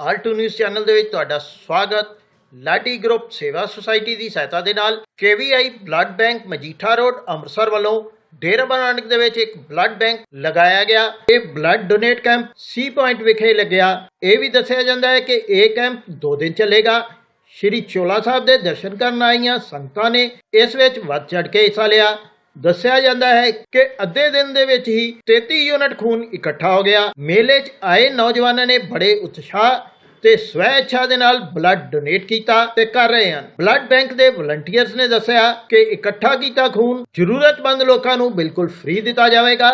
Alt news channel ਦੇ ਵਿੱਚ ਤੁਹਾਡਾ ਸਵਾਗਤ। ਲਾਡੀ ਗਰੁੱਪ ਸੇਵਾ ਸੁਸਾਇਟੀ ਦੀ ਸਹਾਇਤਾ ਦੇ ਨਾਲ KVI blood bank Majitha road, Amritsar ਵੱਲੋਂ ਡੇਰਾ ਬਾਬਾ ਦੇ ਵਿੱਚ ਇੱਕ ਬਲੱਡ ਬੈਂਕ ਲਗਾਇਆ ਗਿਆ। ਇਹ ਬਲੱਡ ਡੋਨੇਟ ਕੈਂਪ ਸੀ ਪੁਆਇੰਟ ਵਿਖੇ ਲੱਗਿਆ। ਇਹ ਵੀ ਦੱਸਿਆ ਜਾਂਦਾ ਹੈ ਕਿ ਇਹ ਕੈਂਪ 2 ਦਿਨ ਚੱਲੇਗਾ। ਸ਼੍ਰੀ ਚੋਲਾ ਸਾਹਿਬ ਦੇ ਦਰਸ਼ਨ ਕਰਨ ਆਈਆਂ ਸੰਗਤਾਂ ਨੇ ਇਸ ਵਿੱਚ ਵੱਧ ਚੜ ਕੇ ਹਿੱਸਾ ਲਿਆ। ਦੱਸਿਆ ਜਾਂਦਾ ਹੈ ਕਿ ਅੱਧੇ ਦਿਨ ਦੇ ਵਿੱਚ ਹੀ 33 ਯੂਨਿਟ ਖੂਨ ਇਕੱਠਾ ਹੋ ਗਿਆ। ਮੇਲੇ 'ਚ ਆਏ ਨੌਜਵਾਨਾਂ ਨੇ ਬੜੇ ਉਤਸ਼ਾਹ ਤੇ ਸਵੈ ਇੱਛਾ ਦੇ ਨਾਲ ਬਲੱਡ ਡੋਨੇਟ ਕੀਤਾ ਤੇ ਕਰ ਰਹੇ ਹਨ। ਬਲੱਡ ਬੈਂਕ ਦੇ ਵਲੰਟੀਅਰਸ ਨੇ ਦੱਸਿਆ ਕਿ ਇਕੱਠਾ ਕੀਤਾ ਖੂਨ ਜ਼ਰੂਰਤਮੰਦ ਲੋਕਾਂ ਨੂੰ ਬਿਲਕੁਲ ਫ੍ਰੀ ਦਿੱਤਾ ਜਾਵੇਗਾ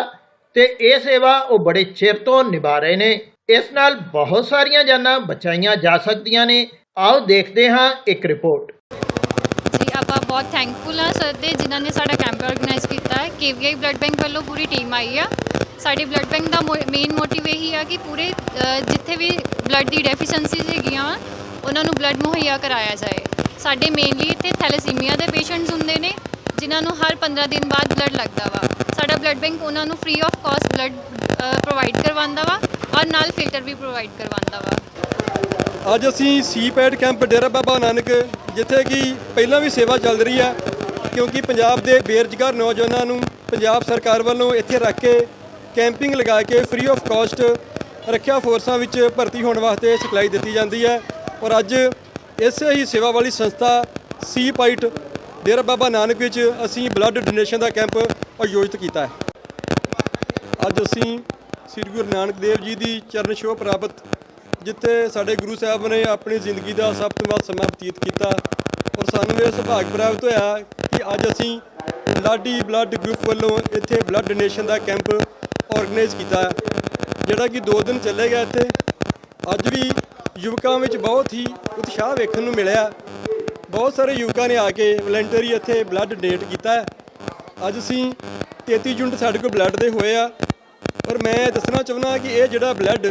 ਤੇ ਇਹ ਸੇਵਾ ਉਹ ਬੜੇ ਚਿਰ ਤੋਂ ਨਿਭਾ ਰਹੇ ਨੇ। ਇਸ ਨਾਲ ਬਹੁਤ ਸਾਰੀਆਂ ਜਾਨਾਂ ਬਚਾਈਆਂ ਜਾ ਸਕਦੀਆਂ ਨੇ। ਆਓ ਦੇਖਦੇ ਹਾਂ ਇੱਕ ਰਿਪੋਰਟ ਜੀ, ਆਪਾਂ ਬਹੁਤ ਥੈਂਕਫੁਲ ਹਾਂ ਸਰ ਦੇ, ਜਿਨ੍ਹਾਂ ਨੇ ਸਾਡਾ ਕੈਂਪ ਆਰਗੇਨਾਈਜ਼ ਕੀਤਾ ਹੈ। KVI ਬਲੱਡ ਬੈਂਕ ਵੱਲੋਂ ਪੂਰੀ ਟੀਮ ਆਈ ਆ। ਸਾਡੇ ਬਲੱਡ ਬੈਂਕ ਦਾ ਮੇਨ ਮੋਟਿਵ ਇਹੀ ਆ ਕਿ ਪੂਰੇ ਜਿੱਥੇ ਵੀ ਬਲੱਡ ਦੀ ਡੈਫੀਸ਼ੈਂਸੀਜ਼ ਹੈਗੀਆਂ ਵਾ ਉਹਨਾਂ ਨੂੰ ਬਲੱਡ ਮੁਹੱਈਆ ਕਰਾਇਆ ਜਾਏ। ਸਾਡੇ ਮੇਨਲੀ ਇੱਥੇ ਥੈਲੇਸੀਮੀਆ ਦੇ ਪੇਸ਼ੈਂਟਸ ਹੁੰਦੇ ਨੇ, ਜਿਨ੍ਹਾਂ ਨੂੰ ਹਰ 15 ਦਿਨ ਬਾਅਦ ਬਲੱਡ ਲੱਗਦਾ ਵਾ। ਸਾਡਾ ਬਲੱਡ ਬੈਂਕ ਉਹਨਾਂ ਨੂੰ free of cost blood provide ਕਰਵਾਉਂਦਾ ਵਾ ਔਰ ਨਾਲ ਫਿਲਟਰ ਵੀ ਪ੍ਰੋਵਾਈਡ ਕਰਵਾਉਂਦਾ ਵਾ। ਅੱਜ ਅਸੀਂ ਸੀਪੈਡ ਕੈਂਪ ਡੇਰਾ ਬਾਬਾ ਨਾਨਕ, ਜਿੱਥੇ ਕਿ ਪਹਿਲਾਂ ਵੀ ਸੇਵਾ ਚੱਲ ਰਹੀ ਆ, ਕਿਉਂਕਿ ਪੰਜਾਬ ਦੇ ਬੇਰੁਜ਼ਗਾਰ ਨੌਜਵਾਨਾਂ ਨੂੰ ਪੰਜਾਬ ਸਰਕਾਰ ਵੱਲੋਂ ਇੱਥੇ ਰੱਖ ਕੇ ਕੈਂਪਿੰਗ ਲਗਾ ਕੇ ਫ੍ਰੀ ਆਫ ਕਾਸਟ ਰੱਖਿਆ ਫੋਰਸਾਂ ਵਿੱਚ ਭਰਤੀ ਹੋਣ ਵਾਸਤੇ ਸਿਖਲਾਈ ਦਿੱਤੀ ਜਾਂਦੀ ਹੈ। ਔਰ ਅੱਜ ਇਸੇ ਹੀ ਸੇਵਾ ਵਾਲੀ ਸੰਸਥਾ ਸੀ ਪਾਈਟ ਡੇਰਾ ਬਾਬਾ ਨਾਨਕ ਵਿੱਚ ਅਸੀਂ ਬਲੱਡ ਡੋਨੇਸ਼ਨ ਦਾ ਕੈਂਪ ਆਯੋਜਿਤ ਕੀਤਾ ਹੈ। ਅੱਜ ਅਸੀਂ ਸ੍ਰੀ ਗੁਰੂ ਨਾਨਕ ਦੇਵ ਜੀ ਦੀ ਚਰਨ ਛੋਹ ਪ੍ਰਾਪਤ, ਜਿੱਥੇ ਸਾਡੇ ਗੁਰੂ ਸਾਹਿਬ ਨੇ ਆਪਣੀ ਜ਼ਿੰਦਗੀ ਦਾ ਸਭ ਤੋਂ ਵੱਧ ਸਮਾਂ ਬਤੀਤ ਕੀਤਾ। ਔਰ ਸਾਨੂੰ ਇਹ ਸੁਭਾਗ ਪ੍ਰਾਪਤ ਹੋਇਆ ਕਿ ਅੱਜ ਅਸੀਂ ਲਾਡੀ ਬਲੱਡ ਗਰੁੱਪ ਵੱਲੋਂ ਇੱਥੇ ਬਲੱਡ ਡੋਨੇਸ਼ਨ ਦਾ ਕੈਂਪ ਆਰਗੇਨਾਈਜ਼ ਕੀਤਾ ਜਿਹੜਾ ਕਿ 2 ਦਿਨ ਚੱਲੇਗਾ ਇੱਥੇ। ਅੱਜ ਵੀ ਯੁਵਕਾਂ ਵਿੱਚ ਬਹੁਤ ਹੀ ਉਤਸ਼ਾਹ ਵੇਖਣ ਨੂੰ ਮਿਲਿਆ। ਬਹੁਤ ਸਾਰੇ ਯੁਵਕਾਂ ਨੇ ਆ ਕੇ ਵਲੰਟਰੀ ਇੱਥੇ ਬਲੱਡ ਡੋਨੇਟ ਕੀਤਾ ਹੈ। ਅੱਜ ਅਸੀਂ 33 ਯੂਨਿਟ ਸਾਡੇ ਕੋਲ ਬਲੱਡ ਦੇ ਹੋਏ ਆ। ਪਰ ਮੈਂ ਦੱਸਣਾ ਚਾਹੁੰਦਾ ਕਿ ਇਹ ਜਿਹੜਾ ਬਲੱਡ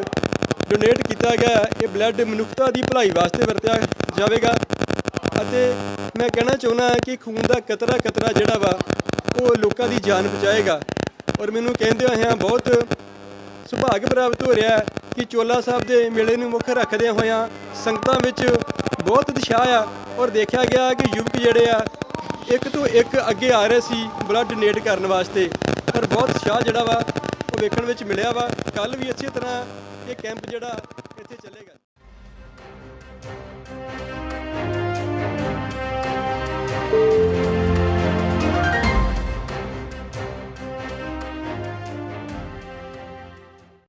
ਡੋਨੇਟ ਕੀਤਾ ਗਿਆ ਇਹ ਬਲੱਡ ਮਨੁੱਖਤਾ ਦੀ ਭਲਾਈ ਵਾਸਤੇ ਵਰਤਿਆ ਜਾਵੇਗਾ। ਅਤੇ ਮੈਂ ਕਹਿਣਾ ਚਾਹੁੰਦਾ ਕਿ ਖੂਨ ਦਾ ਕਤਰਾ ਕਤਰਾ ਜਿਹੜਾ ਵਾ, ਉਹ ਲੋਕਾਂ ਦੀ ਜਾਨ ਬਚਾਏਗਾ। ਔਰ ਮੈਨੂੰ ਕਹਿੰਦੇ ਹੋਇਆਂ ਬਹੁਤ ਸੁਭਾਗ ਪ੍ਰਾਪਤ ਹੋ ਰਿਹਾ ਕਿ ਚੋਲਾ ਸਾਹਿਬ ਦੇ ਮੇਲੇ ਨੂੰ ਮੁੱਖ ਰੱਖਦੇ ਹੋਇਆਂ ਸੰਗਤਾਂ ਵਿੱਚ ਬਹੁਤ ਉਤਸ਼ਾਹ ਆ ਔਰ ਦੇਖਿਆ ਗਿਆ ਕਿ ਯੁਵਕ ਜਿਹੜੇ ਆ, ਇੱਕ ਤੋਂ ਇੱਕ ਅੱਗੇ ਆ ਰਹੇ ਸੀ ਬਲੱਡ ਡੋਨੇਟ ਕਰਨ ਵਾਸਤੇ। ਪਰ ਬਹੁਤ ਉਤਸ਼ਾਹ ਜਿਹੜਾ ਵਾ, ਉਹ ਵੇਖਣ ਵਿੱਚ ਮਿਲਿਆ ਵਾ। ਕੱਲ ਵੀ ਇਸੇ ਤਰ੍ਹਾਂ ਇਹ ਕੈਂਪ ਜਿਹੜਾ